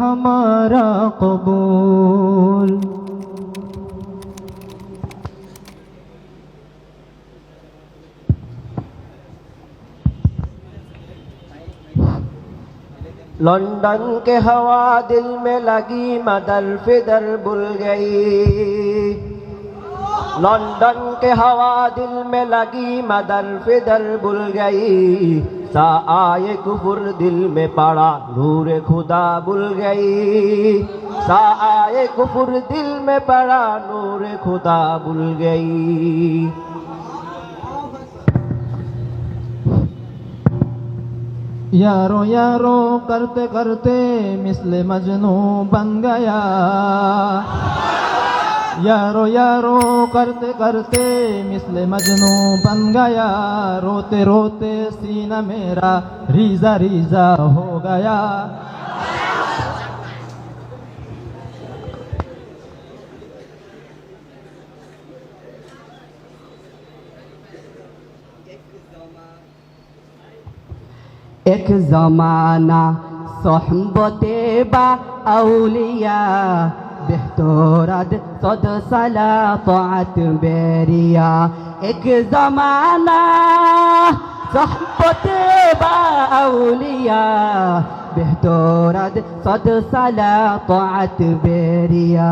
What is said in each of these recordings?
ہمارا قبول لندن کے ہوا دل میں لگی مدر فدر بل گئی لندن کے ہوا دل میں لگی مدر فدر بل گئی سا آئے کفر دل میں پڑا نور خدا بل گئی۔ سا آئے کفر دل میں پڑا نور خدا بل گئی۔ یارو یارو، کرتے کرتے مثل مجنو بن گیا۔ یارو یارو کرتے کرتے مثل مجنو بن گیا، روتے روتے سینہ میرا ریزا ریزا ہو گیا۔ ایک زمانہ صحبت با اولیاء۔ بہتورد صد صلاة طاعت بیریا ایک زمانہ صحبت با اولیاء بہتورد صد صلاة طاعت بیریا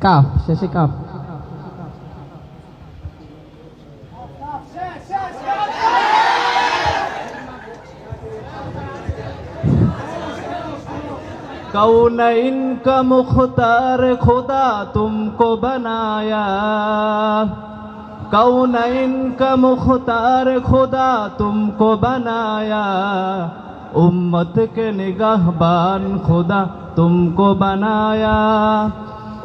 কাফ শেষে কাফ کونین کا مختار خدا تم کو بنایا کونین کا مختار خدا تم کو بنایا امت کے نگاہ بان خدا تم کو بنایا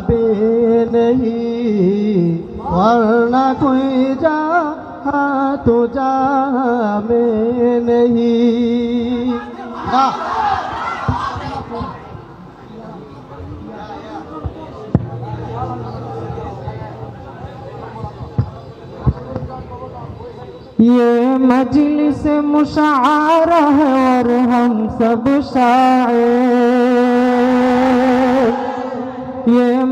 جا نہیں ورنہ کوئی جا ہاتھ جا میں نہیں یہ مجلس مشاعر ہے اور ہم سب شاعر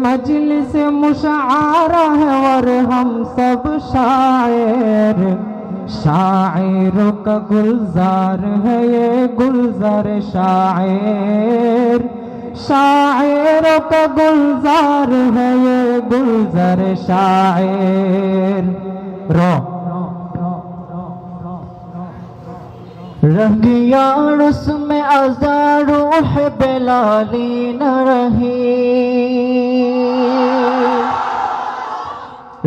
مجلس مشاعر ہے اور ہم سب شاعر شاعروں کا گلزار ہے یہ گلزار شاعر۔ شاعروں کا گلزار ہے یہ گلزار شاعر۔ رو۔ رنگیان اس میں روح بلالی نہ رہی۔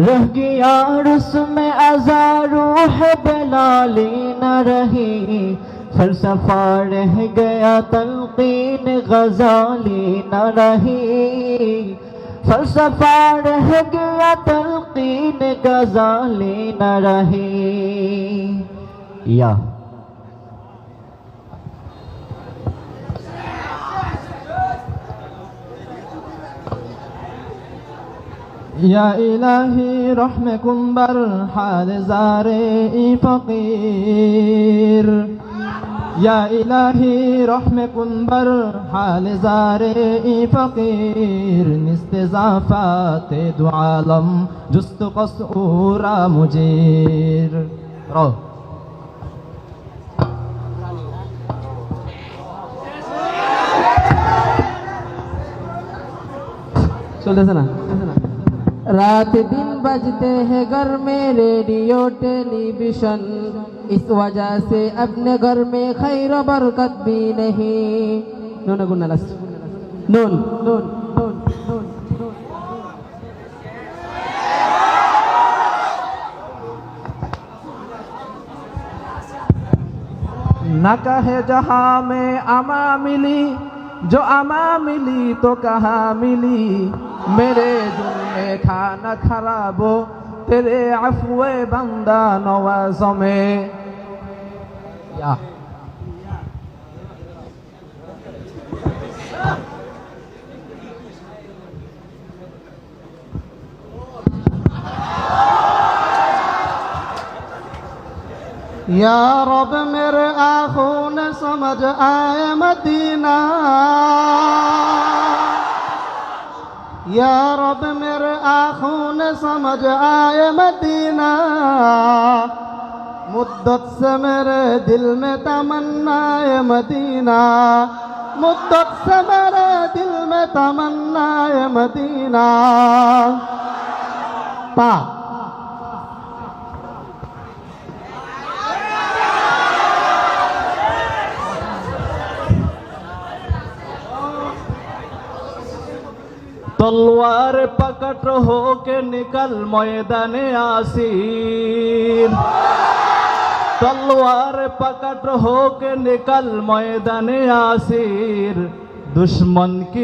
رہ گیا رسم میں روح بلالی نہ رہی۔ فلسفہ رہ گیا، تلقین غزالی نہ رہی۔ فلسفہ رہ گیا، تلقین غزالی نہ رہی۔ یا یا الہی رحم کن بر حال زار ای فقیر یا الہی رحم کن بر حال زار ای فقیر نست ضافات دو عالم جست قصورا مجیر رو চলতেছে না رات دن بجتے ہیں گھر میں ریڈیو ٹیلی ویژن اس وجہ سے اپنے گھر میں خیر و برکت بھی نہیں۔ نون نون نون نون نون۔ نہ کہے جہاں میں اما ملی، جو اما ملی تو کہاں ملی؟ میرے دل میں کھانا خراب تیرے عفو بندہ نوازوں میں یا یا رب میرے آنکھوں نے سمجھ آئے مدینہ۔ یا رب میرے آنکھوں نے سمجھ آئے مدینہ مدت سے میرے دل میں تمنا ہے مدینہ مدت سے میرے دل میں تمنا ہے مدینہ پا তলোয়ার পাকাট হোকে নিকাল ময়দানে আসির। তলোয়ার পাকাট হোকে নিকাল ময়দানে আসির। দুশ্মন কি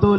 তু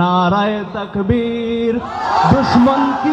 নারায় তকবীর? দুশ্মন কি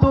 তু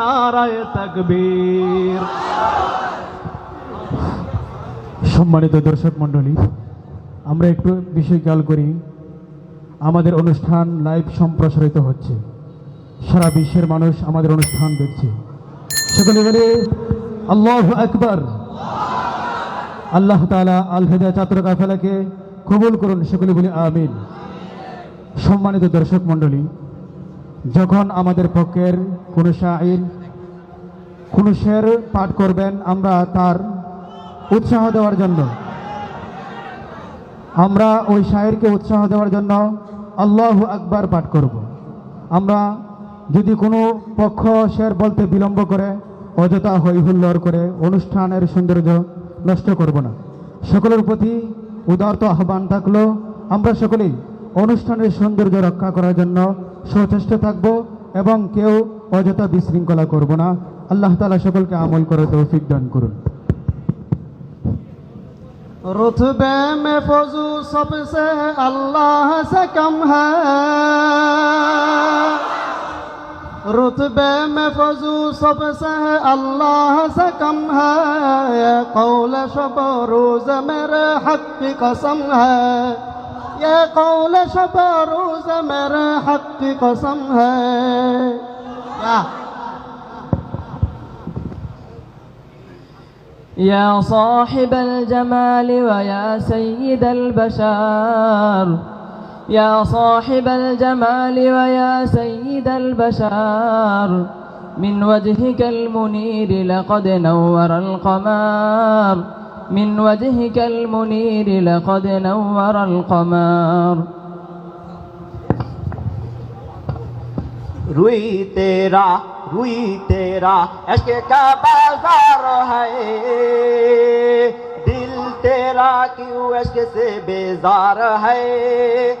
নারায় তকবীর? সম্মানিত দর্শক মণ্ডলী, আমরা একটু বিষয় খেয়াল করি। আমাদের অনুষ্ঠান লাইভ সম্প্রসারিত হচ্ছে। সারা বিশ্বের মানুষ আমাদের অনুষ্ঠান দেখছে। সেখানে গেলে আল্লাহ আকবর। আল্লাহ তালা আল হেদা ছাত্র কাফেলাকে কবুল করুন সেগুলি বলি, আমিন। সম্মানিত দর্শক মণ্ডলী, যখন আমাদের পক্ষের কোনো শাইর কোনো শের পাঠ করবেন আমরা তার উৎসাহ দেওয়ার জন্য। আমরা ওই শায়েরকে উৎসাহ দেওয়ার জন্য আল্লাহ আকবার পাঠ করব। আমরা যদি কোনো পক্ষ শের বলতে বিলম্ব করে, অযথা হই হুল্লোড় করে অনুষ্ঠানের সৌন্দর্য নষ্ট করব না। সকলের প্রতি উদারত আহ্বান থাকল, আমরা সকলেই অনুষ্ঠানের সৌন্দর্য রক্ষা করার জন্য সচেষ্ট থাকব এবং কেউ অযথা বিশৃঙ্খলা করব না। আল্লাহ তালা সকলকে আমল করে তৌফিক দান করুন। رتبے میں فضو سب سے اللہ سے کم ہے۔ رتبے میں فضو سب سے اللہ سے کم ہے۔ قول شب و روز میرے حق کی قسم ہے۔ یہ قول شب و روز میرے حق کی قسم ہے۔ يا صاحب الجمال ويا سيد البشر. يا صاحب الجمال ويا سيد البشر. من وجهك المنير لقد نور القمر. من وجهك المنير لقد نور القمر. روئی تیرا ہوئی تیرا عشق کا بازار ہے۔ دل تیرا کیوں عشق سے بیزار ہے؟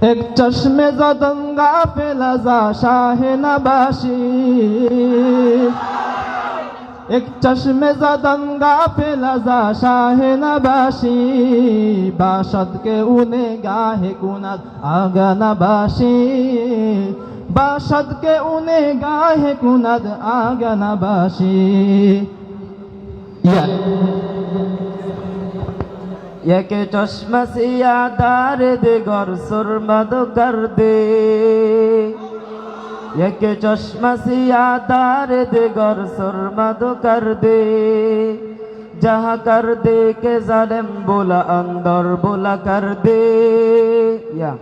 ایک چشم زدنگا پہ لزا شاہ نباشی۔ এক চশমে জাদঙ্গা পেলাজা শাহে নবাসি বাসদকে উনে গাহে কুনাদ আগনবাসি বাসদকে উনে গাহে কুনাদ আগনবাসি এক চশমা সিয়া দারে দে গর সুরমদ কর দে یک چشم سیاہ دار دیگر سرمد کر دے جہاں کر دے کہ ظالم بولا اندر بولا کر دے یا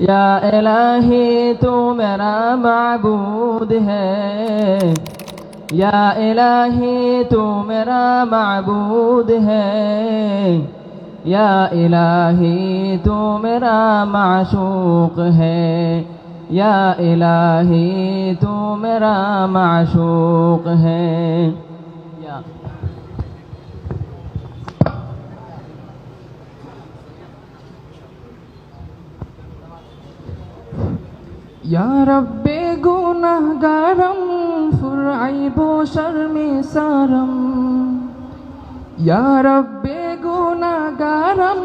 یا الہی تو میرا معبود ہے یا الہی تو میرا معبود ہے یا الہی تو میرا معشوق ہے یا الہی تو میرا معشوق ہے یا یا رب گناہ گارم فرعیب و شرم سارم. یا رب কারম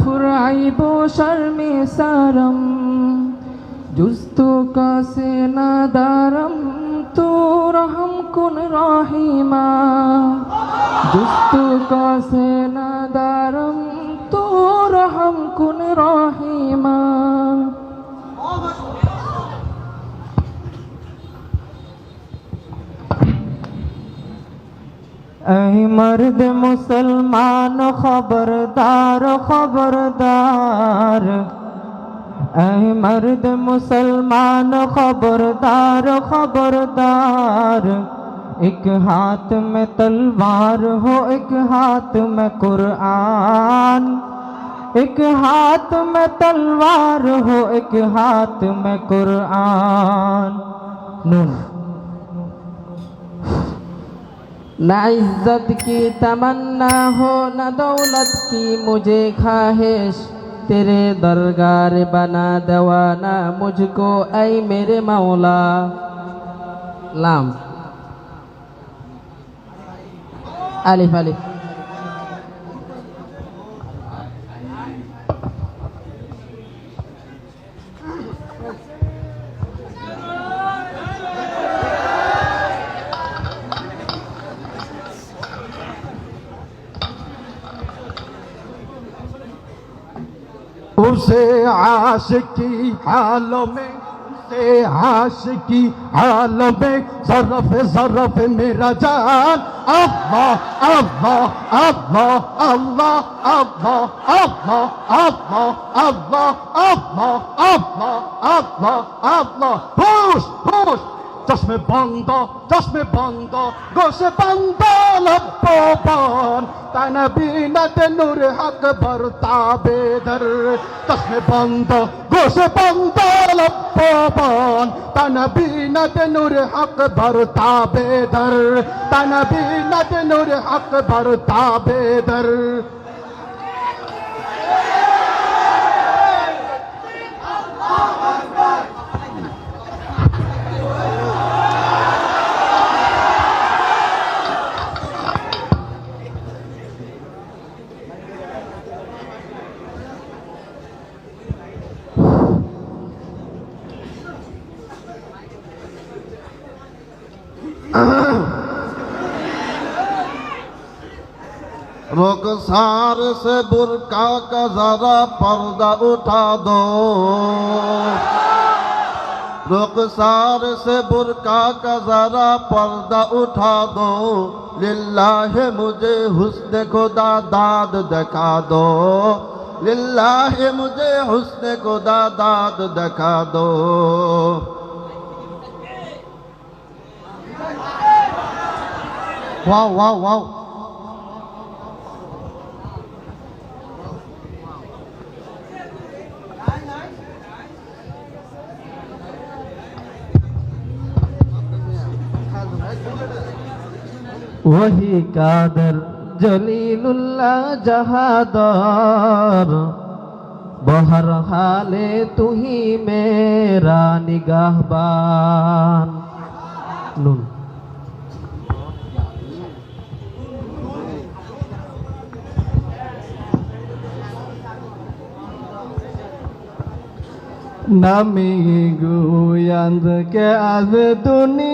ফুরাইব শর্মে সারম। জুস্ত কাসে না দারম, তো রহম কুন রহিমা। জুস্ত কাসে না দারম, তো রহম কুন রহিমা। اے مرد مسلمان خبردار خبردار۔ اے مرد مسلمان خبردار خبردار۔ ایک ہاتھ میں تلوار ہو، ایک ہاتھ میں قرآن۔ ایک ہاتھ میں تلوار ہو، ایک ہاتھ میں قرآن نون نہ عزت کی تمنا ہو نہ دولت کی مجھے خواہش۔ تیرے درگار بنا دوانا مجھ کو اے میرے مولا۔ لام۔ الف الف۔ اسے عاشقی حالوں میں اسے عاشقی حالوں میں ظرف ظرف میرا جان اللہ اللہ اللہ اللہ اللہ اللہ اللہ اللہ اللہ اللہ اللہ اللہ پوش پوش চশমে বন্ধ চশমে বন্ধ, গোসে বন্ধ লপন তান বিনত নূর হক বরতা বেদর। চশমে বন্ধ, গোসে বন্ধ লপন তান বিনত নূর হক বরতা বেদর। তান বিনত নূর হক বরতা বেদর। رخسار سے برکا کا ذرا پردہ اٹھا دو۔ رخسار سے برکا کا ذرا پردہ اٹھا دو۔ للہ مجھے حسن خدا داد دکھا دو۔ للہ مجھے حسن خدا داد دکھا دو۔ واو واو واو وہی قادر جلیل اللہ جہادار بہر حال تو ہی میرا نگاہ بان نون নামি গুয়ান্দ কে আজ দুনিয়া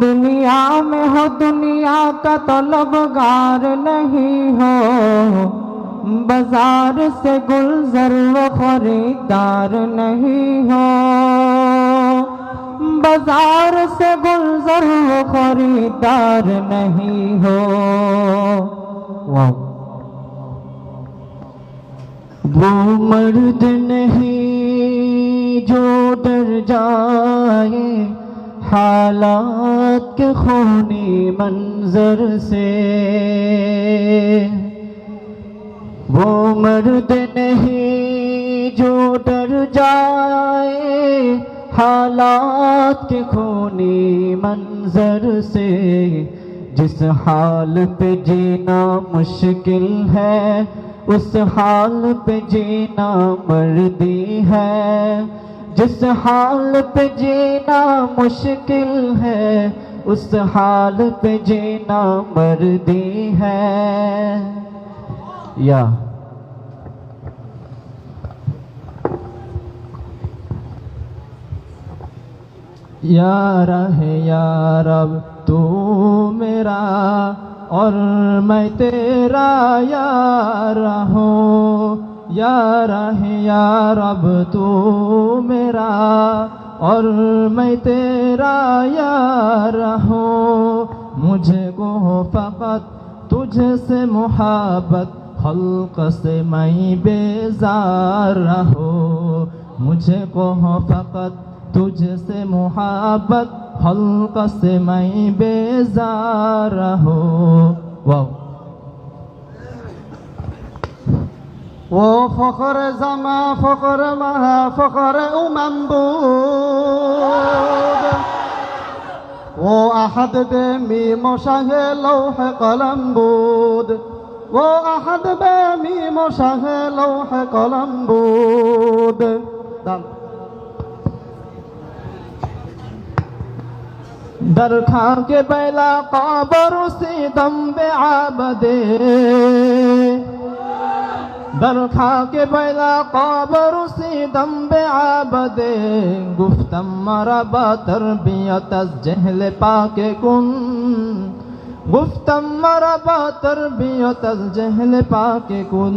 دنیا میں ہو، دنیا کا طلبگار نہیں ہو۔ بازار سے گلزر و خریدار نہیں ہو۔ بازار سے گلزر و خریدار نہیں ہو۔ وہ مرد نہیں جو ڈر جائے۔ حالات کے خونی منظر سے وہ مرد نہیں جو ڈر جائے، حالات کے خونی منظر سے جس حال پہ جینا مشکل ہے، اس حال پہ جینا مردی ہے۔ جس حال پہ جینا مشکل ہے، اس حال پہ جینا مردی ہے۔ یا۔ یا رہے یا رب، تو میرا اور میں تیرا یار ہوں۔ یا رہے یا رب تو میرا اور میں تیرا یار ہوں۔ مجھے کو فقط تجھ سے محبت، خلق سے میں بیزار رہو مجھے کو فقط تجھ سے محبت، خلق سے میں بیزار رہو واو وہ فخر زما فخر مہا فخر امم بود وہ احد بے میم و شاہ لوح قلم بود وہ احد بے میم و شاہ لوح قلم بود دل در کھا کے بیلا قابر سے دم بے عابدے در کے بیلا قابر سے دم بے عابدے گفتم مربا تربیت از جہل پاک کن۔ گفتم مربا تربیت از جہل پاک کن۔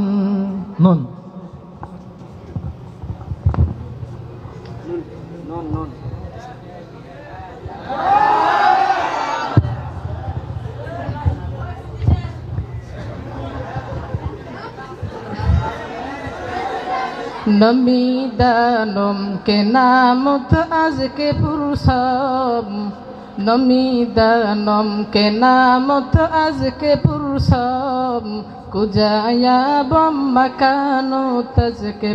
نون۔ নমিদানম কে নামত আজকে পুরুষম। নমিদানম কে নামত আজকে পুরুষব কুজায়া বম তজকে তাজকে